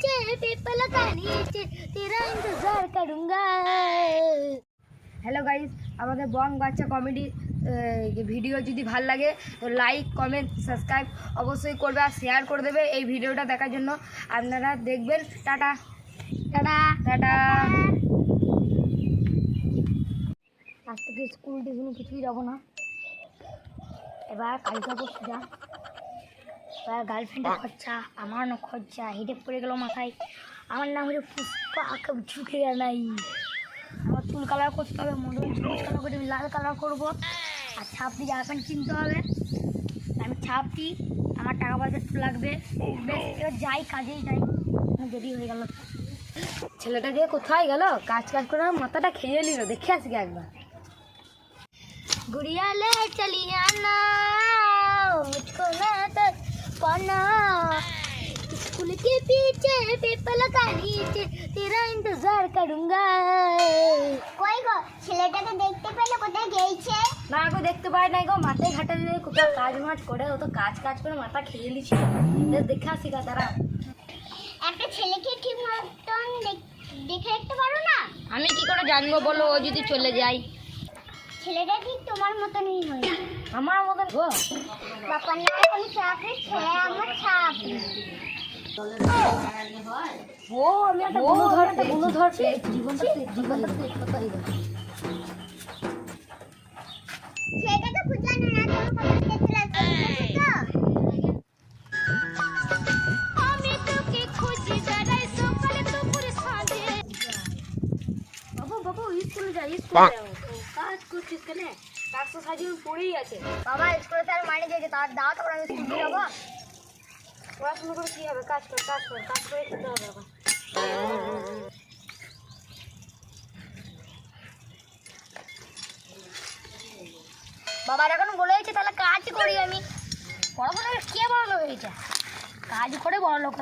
पीछे पीपल का नीचे तेरा इंतजार करूंगा হ্যালো গাইস আমাদের বং বাচ্চা কমেডি ভিডিও যদি ভাল লাগে তো লাইক কমেন্ট সাবস্ক্রাইব অবশ্যই করবে আর শেয়ার করে দেবে এই ভিডিওটা দেখার জন্য আপনারা দেখবেন টাটা টাটা টাটা আজ থেকে স্কুল টিউশন কিছুই যাবো না এবার কালকা পড়তে যা এবার গার্লফ্রেন্ডের খরচা আমারও খরচা হেডে পড়ে গেল মাথায়। আমার নাম হলো পুষ্পা ঝুঁকে গেল নাই। আমার চুল কালার করতে হবে মধুর চুল কালার করতে লাল কালার করব। আর ছাপটি জামা প্যান্ট কিনতে হবে। আমি ছাপটি আমার টাকা পয়সা একটু লাগবে। oh, এবার যাই কাজেই যাই। দেরি হয়ে গেল। ছেলেটা গিয়ে কোথায় গেল? কাজ কাজ করে মাথাটা খেয়ে নিল দেখে আসি একবার। গুড়িয়ালে চলিয়া না। তেরা ইন্তজার করুঙ্গা। কই গো ছেলেটাকে দেখতে পেলে কোথায় গেছে না গো দেখতে পাই নাই গো। মাথায় ঘাটে দিয়ে কাজ মাজ করে ও তো কাজ কাজ করে মাথা খেয়ে নিচ্ছে দেখে আসি গা তারা। একটা ছেলেকে ঠিক মতন দেখে রাখতে পারো না? আমি কি করে জানব বলো ও যদি চলে যায়। ছেলেটা ঠিক তোমার মতনই হয়। আমার মতন গো। বাপার নামে কোনো চাকরি ছেলে আমার চাকরি ও আমি তো সাজিয়ে পড়েই আছে বাবা স্কুলে স্যার মাইনে দিয়েছে, তার দাও তারপর আমি স্কুল যাব। পড়াশোনা করে কি হবে? কাজ কর কাজ কর, কাজ করে খেতে হবে আবার। বাবা যখন হয়েছে তাহলে কাজ করি আমি। পড়াশোনা কে বড় হয়েছে? কাজ করে বড় লোক